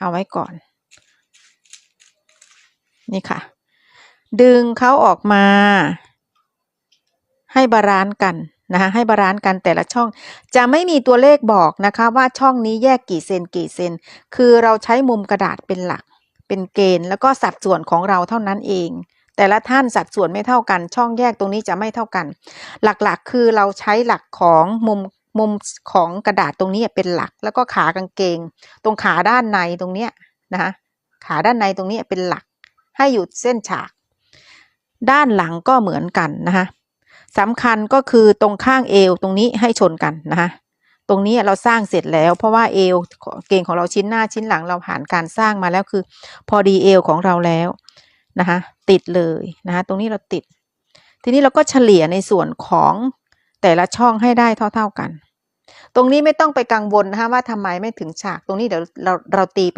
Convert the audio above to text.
เอาไว้ก่อน นี่ค่ะ ดึงเขาออกมา ให้บาลานซ์กันนะคะให้บาลานซ์กันแต่ละช่อง จะไม่มีตัวเลขบอกนะคะว่าช่องนี้แยกกี่เซนกี่เซน คือเราใช้มุมกระดาษเป็นหลัก เป็นเกณฑ์ แล้วก็สัดส่วนของเราเท่านั้นเอง แต่ละท่านสัดส่วนไม่เท่ากัน ช่องแยกตรงนี้จะไม่เท่ากัน หลักๆ คือเราใช้หลักของมุม มุมของกระดาษตรงนี้เป็นหลัก แล้วก็ขากางเกง ตรงขาด้านในตรงเนี้ยนะคะขาด้านในตรงนี้เป็นหลัก ให้อยู่เส้นฉาก ด้านหลังก็เหมือนกันนะคะสำคัญก็คือตรงข้างเอวตรงนี้ให้ชนกันนะคะตรงนี้เราสร้างเสร็จแล้ว เพราะว่าเอวเกงของเราชิ้นหน้าชิ้นหลังเราผ่านการสร้างมาแล้วคือ พอดีเอวของเราแล้วนะคะติดเลยนะคะตรงนี้เราติด ทีนี้เราก็เฉลี่ยในส่วนของ แต่ละช่องให้ได้เท่า ๆกัน ตรงนี้ไม่ต้องไปกังวลนะคะว่าทำไมไม่ถึงฉาก ตรงนี้เดี๋ยวเราเราตีเป็น